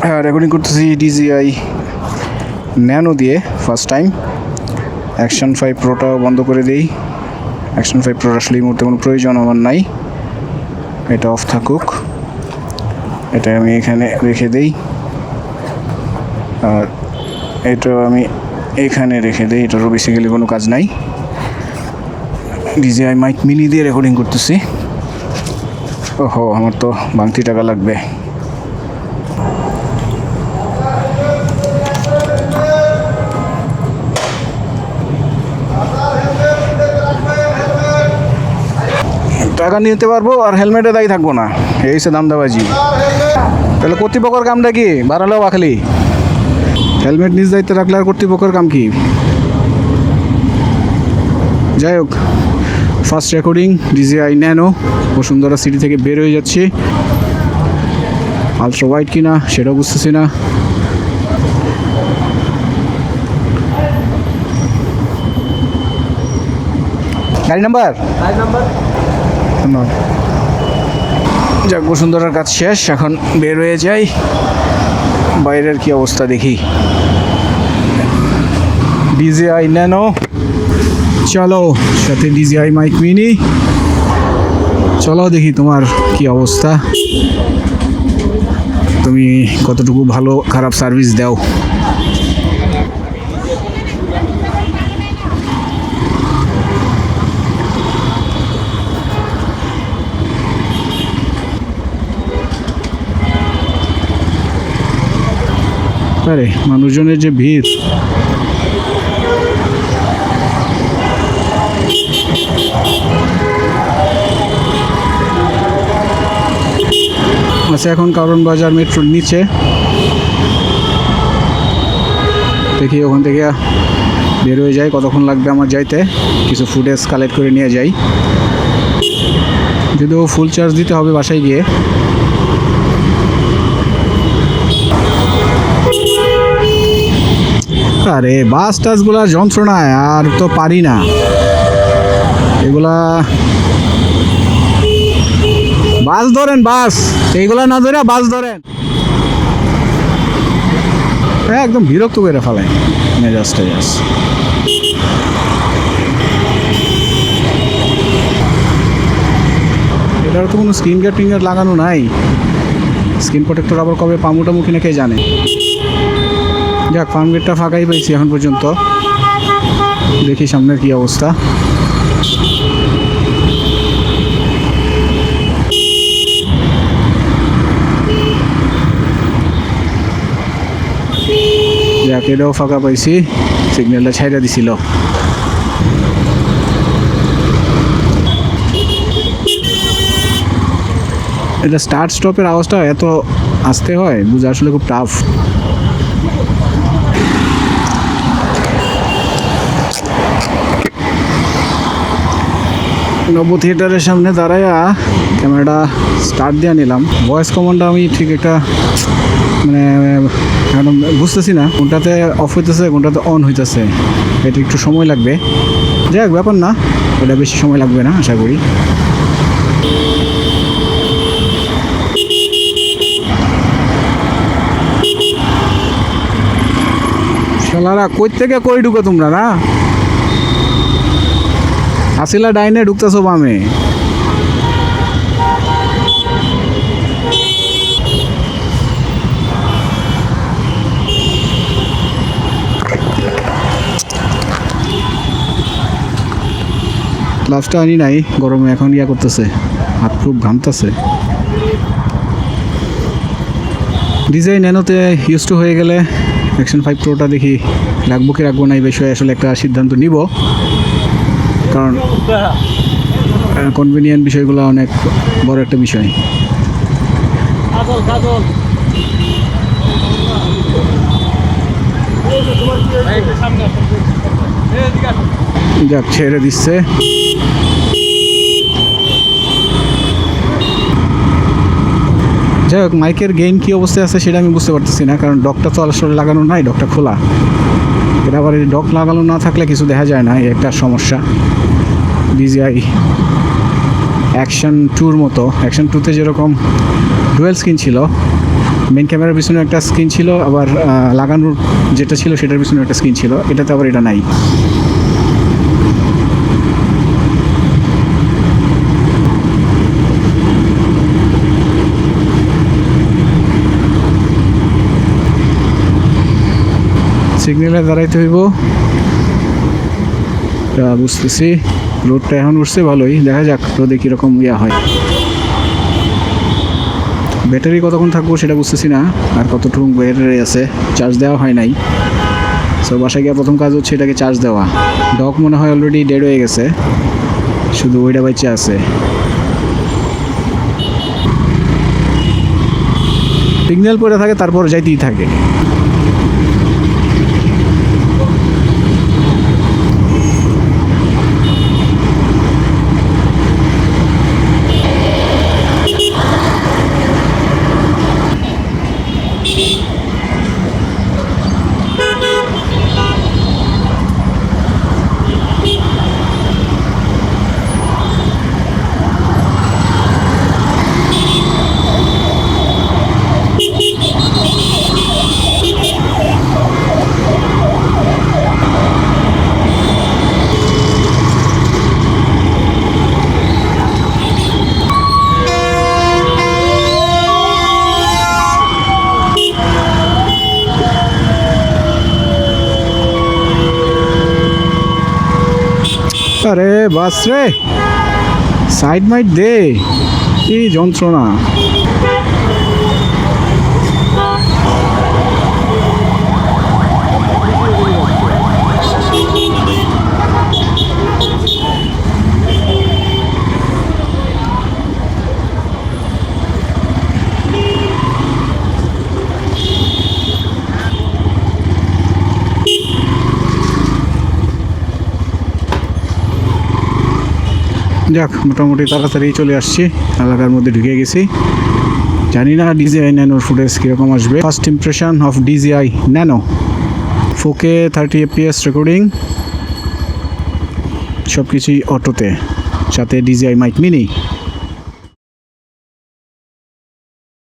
Recording করতেছি DJI nano দিয়ে first time action five প্রোটাও বন্ধ করে দিই। অ্যাকশন ফাইভ প্রোর আসলে এই মুহূর্তে কোনো প্রয়োজন আমার নাই। এটা অফ থাকুক। এটা আমি এখানে রেখে দেই। আর এটা আমি এখানে রেখে দিই। এটারও বেসিক্যালি কোনো কাজ নাই। ডিজিআই মাইক মিনি দিয়ে রেকর্ডিং করতেছি। ওহো, আমার তো বাংতি টাকা লাগবে। টাকা নিতে পারব আর হেলমেটে দায়ী থাকব না। এই সে দামদাবাজি। তাহলে কর্তৃপক্ষের কামটা কি? বাড়ালো বাখালি হেলমেট নিজ দায়িত্বে রাখলে আর কর্তৃপক্ষের কাম কি? যাই হোক first recording DJI nano Bashundhara city থেকে বের হয়ে যাচ্ছি। আলট্রা হোয়াইট কিনা, সেটাও বুঝতেছি না। গাড়ি নাম্বার যাক, বসুন্ধরার কাজ শেষ, এখন বের হয়ে যাই। বাইরের কি অবস্থা দেখি। ডিজিআই ন্যানো, চলো সাথে ডিজিআই মাইক মিনি। চলো দেখি তোমার কি অবস্থা। তুমি কতটুকু ভালো, খারাপ সার্ভিস দাও। আরে মানুষজনের যে ভিড়। আচ্ছা এখন কারণ বাজার মেট্রোর নিচে। দেখি ওখান থেকে বের হয়ে যাই, কতক্ষণ লাগবে আমার যাইতে। কিছু ফুটেজ কালেক্ট করে নিয়ে যাই। যদিও ফুল চার্জ দিতে হবে বাসায় গিয়ে। আরে, বাস টাসগুলার যন্ত্রণায় আর তো পারি না। এগুলা বাস ধরেন, বাস। এইগুলা না ধরে বাস ধরেন। হ্যাঁ একদম বিরক্ত করে ফেলে, মেজাজ টেজাজ। এটার তো কোনো স্ক্রিন গার্ড টিন লাগানো নাই। স্ক্রিন প্রোটেক্টর আবার কবে পামুটা মুখে কে জানে? যাক ফার্ম গেটটা ফাঁকাই পাইছি এখন পর্যন্ত। দেখি সামনের কি অবস্থা। যাক, এটাও ফাঁকা পাইছি সিগন্যালটা ছাইড়া দিছিল। এটা স্টার্ট স্টপের আওয়াজটা এত আসতে হয়, বুঝে আসলে খুব টাফ নব্য থিয়েটারের সামনে দাঁড়াইয়া ক্যামেরাটা স্টার্ট দিয়ে নিলাম। ভয়েস কমান্ডটা আমি ঠিক একটা মানে এখন বুঝতেছি না। কোনটাতে অফ হইতেছে কোনটাতে অন হইতেছে। এটা একটু সময় লাগবে। যাই হোক, ব্যাপার না। এটা বেশি সময় লাগবে না, আশা করি। শালারা, কই থেকে কই ঢুকো তোমরা, না? আসিলা ডাইনে ঢুকতেছো বামে। গ্লাভসটা আনি নাই, গরমে এখন ইয়া করতেছে, হাত খুব ঘামতেছে। ডিজাইন এনোতে ইউজ টু হয়ে গেলে অ্যাকশন ফাইভ প্রোটা দেখি রাখব কি রাখব না এই বিষয়ে আসলে একটা সিদ্ধান্ত নিব। কারণ কনভিনিয়েন্ট বিষয়গুলো অনেক বড় একটা বিষয়। যাক ছেড়ে দিচ্ছে। যাই হোক মাইকের গেইন কী অবস্থায় আছে সেটা আমি বুঝতে পারতেছি না, কারণ ডকটা তো আসলে লাগানো নাই ডকটা খোলা। এটা আবার ডক লাগানো না থাকলে কিছু দেখা যায় না একটা সমস্যা। ডিজিআই অ্যাকশন টুর মতো অ্যাকশন টুতে যেরকম ডুয়েল স্ক্রিন ছিল মেন ক্যামেরার পিছনে একটা স্ক্রিন ছিল, আবার লাগানোর যেটা ছিল সেটার পিছনে একটা স্ক্রিন ছিল, এটাতে আবার এটা নাই। সিগন্যালে দাঁড়াইতে হইব। বুঝতেছি, রোডটা এখন উঠছে, ভালোই। দেখা যাক, রোদে কীরকম ইয়া হয়। ব্যাটারি কতক্ষণ থাকব সেটা বুঝতেছি না, আর কতটুকু ব্যাটারি আছে চার্জ দেওয়া হয় নাই। সো বাসায় গিয়ে প্রথম কাজ হচ্ছে এটাকে চার্জ দেওয়া। ডক মনে হয় অলরেডি ডেড হয়ে গেছে, শুধু ওইটা বাচ্চা আছে। সিগন্যাল পড়ে থাকে, তারপর যাইতেই থাকে। আরে বাস রে। সাইড মাইট দে। কি যন্ত্রণা। যাক, মোটামুটি তাড়াতাড়ি চলে আসছি। এলাকার মধ্যে ঢুকে গেছি। জানি না ডিজিআই ন্যানোর ফুটেজ কীরকম আসবে। First impression of DJI nano ফোকে thirty FPS recording সব কিছুই অটোতে, সাথে ডিজিআই মাইক মিনি